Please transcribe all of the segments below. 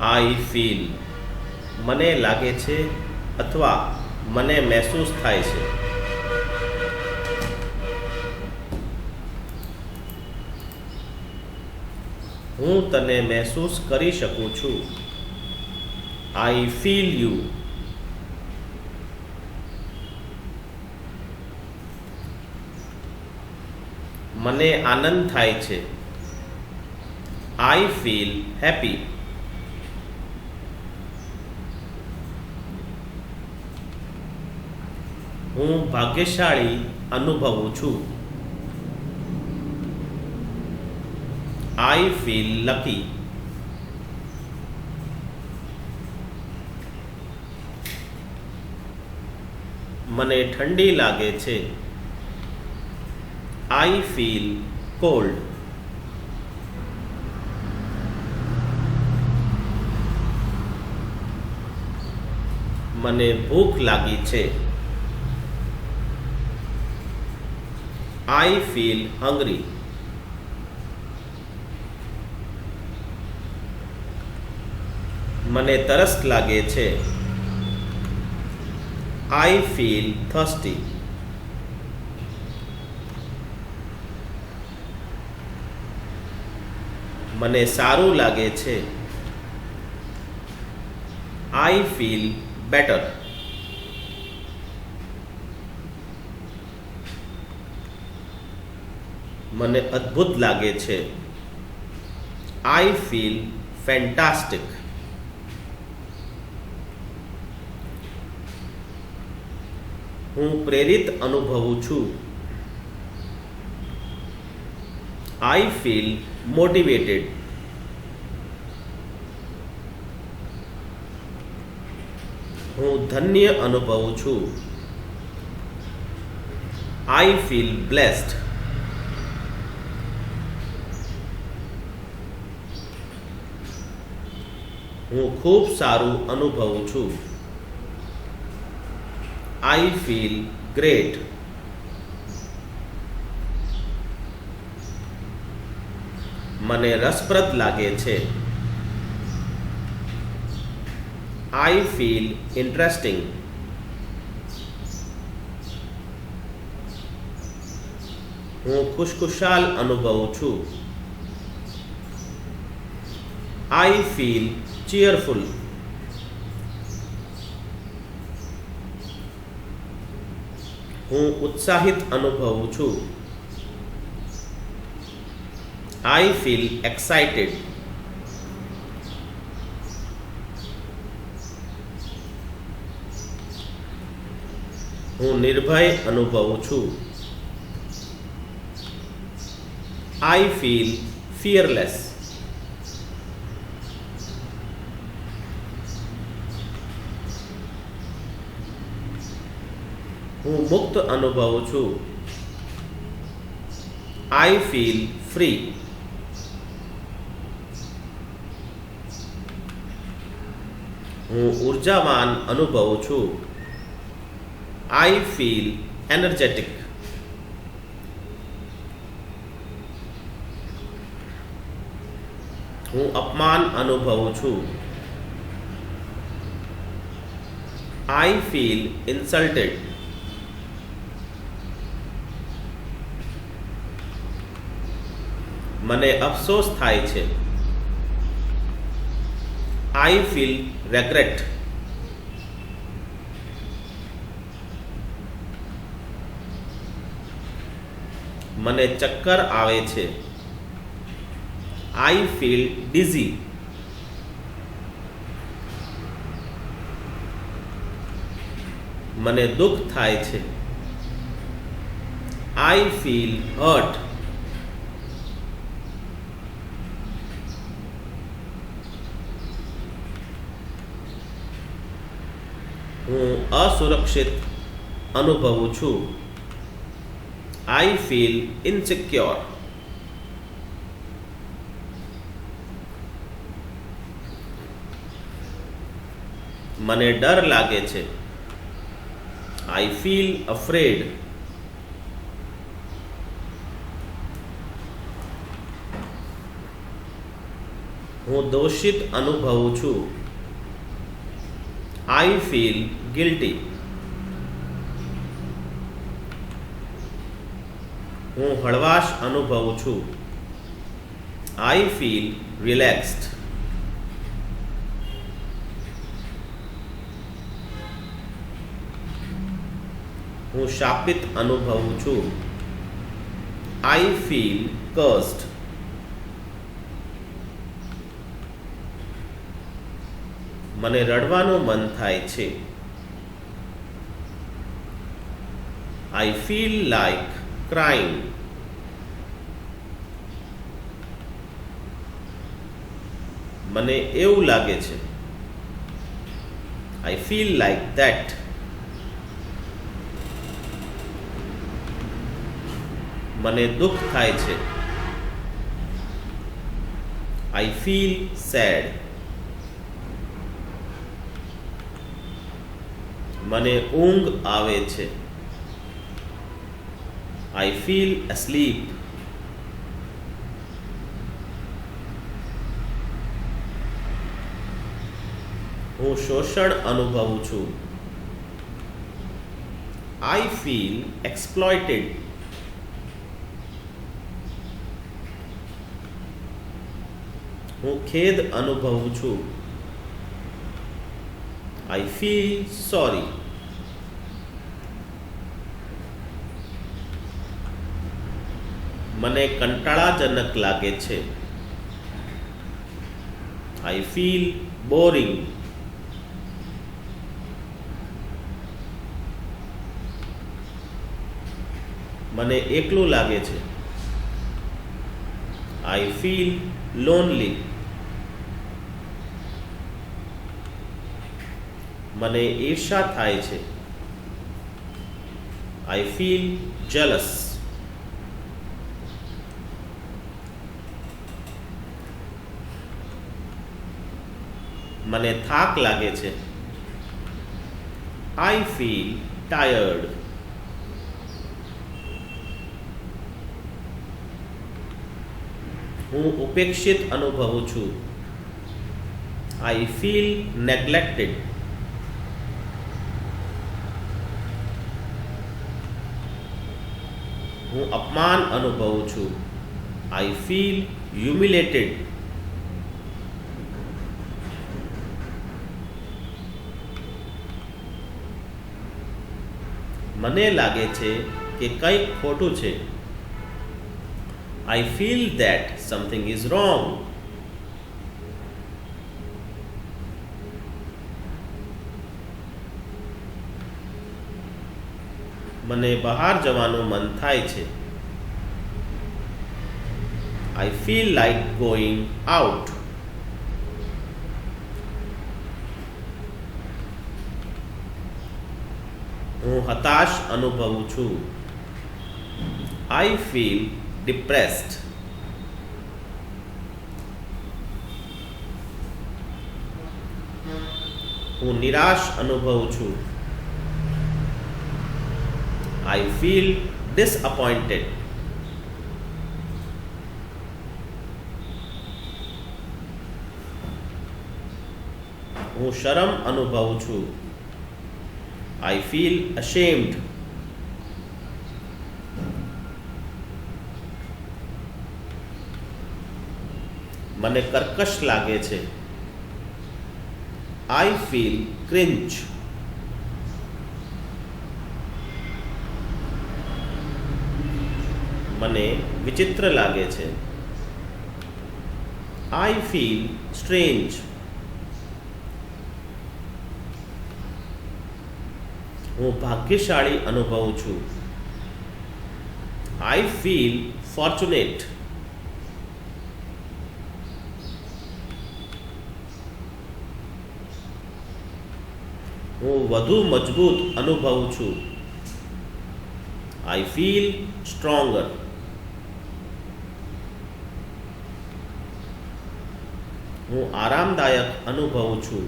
I feel મને લાગે છે અથવા મને મહેસૂસ થાય છે. હું તને મહેસૂસ કરી શકું છું. આઈ ફીલ યુ મને આનંદ થાય છે. આઈ ફીલ હેપી હું ભાગ્યશાળી અનુભવું છું. આઈ ફીલ લકી મને ઠંડી લાગે છે. આઈ ફીલ કોલ્ડ મને ભૂખ લાગી છે. આઈ feel હંગરી મને તરસ લાગે છે. આઈ ફીલ થર્સ્ટી મને સારું લાગે છે. આઈ ફીલ બેટર મને અદ્ભુત લાગે છે. આઈ ફીલ ફેન્ટાસ્ટિક હું પ્રેરિત અનુભવું છું. આઈ ફીલ મોટિવેટેડ હું ધન્ય અનુભવું છું. આઈ ફીલ બ્લેસ્ડ હું ખૂબ સારું અનુભવું છું. આઈ ફીલ ગ્રેટ મને રસપ્રદ લાગે છે. આઈ ફીલ ઇન્ટરેસ્ટિંગ હું ખુશખુશાલ અનુભવું છું. આઈ ફીલ ચીયરફુલ હું ઉત્સાહિત અનુભવું છું. આઈ ફીલ એક્સાઇટેડ હું નિર્ભય અનુભવું છું. આઈ ફીલ ફિયરલેસ હું મુક્ત અનુભવું છું. આઈ ફીલ ફ્રી હું ઉર્જાવાન અનુભવું છું. આઈ ફીલ એનર્જેટિક હું અપમાન અનુભવું છું. આઈ ફીલ ઇન્સલ્ટેડ મને અફસોસ થાય છે. આઈ ફીલ રેગ્રેટ મને ચક્કર આવે છે. આઈ ફીલ ડીઝી મને દુઃખ થાય છે. આઈ ફીલ હર્ટ હું અસુરક્ષિત અનુભવું છું. આઈ ફીલ ઇનસિક્યોર મને ડર લાગે છે. આઈ ફીલ અફ્રેડ હું દોષિત અનુભવું છું. આઈ ફીલ ગિલ્ટી હું હળવાશ અનુભવું છું. આઈ ફીલ રિલેક્સ્ડ હું શાપિત અનુભવું છું. આઈ ફીલ કર્સ્ડ મને રડવાનું મન થાય છે. આઈ ફીલ લાઈક ક્રાઇમ મને એવું લાગે છે. આઈ ફીલ લાઈક ધેટ મને દુઃખ થાય છે. આઈ ફીલ સેડ મને ઊંઘ આવે છે. આઈ ફીલ અસ્લીપ હું શોષણ અનુભવું છું. આઈ ફીલ એક્સપ્લોઇટેડ હું ખેદ અનુભવું છું. આઈ ફીલ સોરી મને કંટાળાજનક લાગે છે. આઈ ફીલ બોરિંગ મને એકલું લાગે છે. આઈ ફીલ લોનલી મને ઈર્ષા થાય છે. આઈ ફીલ જલસ મને થાક લાગે છે. આઈ ફીલ ટાયર્ડ હું ઉપેક્ષિત અનુભવું છું. આઈ ફીલ નેગ્લેક્ટેડ હું અપમાન અનુભવું છું. આઈ ફીલ હ્યુમિલેટેડ મને લાગે છે કે કંઈક ખોટું છે. I feel that something is wrong મને બહાર જવાનું મન થાય છે. I feel like going out હું હતાશ અનુભવું છું. આઈ ફીલ ડિપ્રેસ્ડ હું નિરાશ અનુભવું છું. આઈ ફીલ ડિસઅપોઇન્ટેડ હું શરમ અનુભવું છું. આઈ ફીલ અશેમ્ડ મને કર્કશ લાગે છે. આઈ ફીલ ક્રિંચ મને વિચિત્ર લાગે છે. આઈ ફીલ સ્ટ્રેન્જ હું ભાગ્યશાળી અનુભવું છું. આઈ ફીલ ફોર્ચ્યુનેટ હું વધુ મજબૂત અનુભવું છું. આઈ ફીલ સ્ટ્રોંગર હું આરામદાયક અનુભવું છું.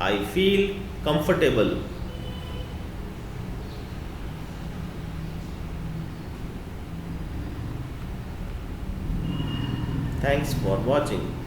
I feel comfortable. Thanks for watching.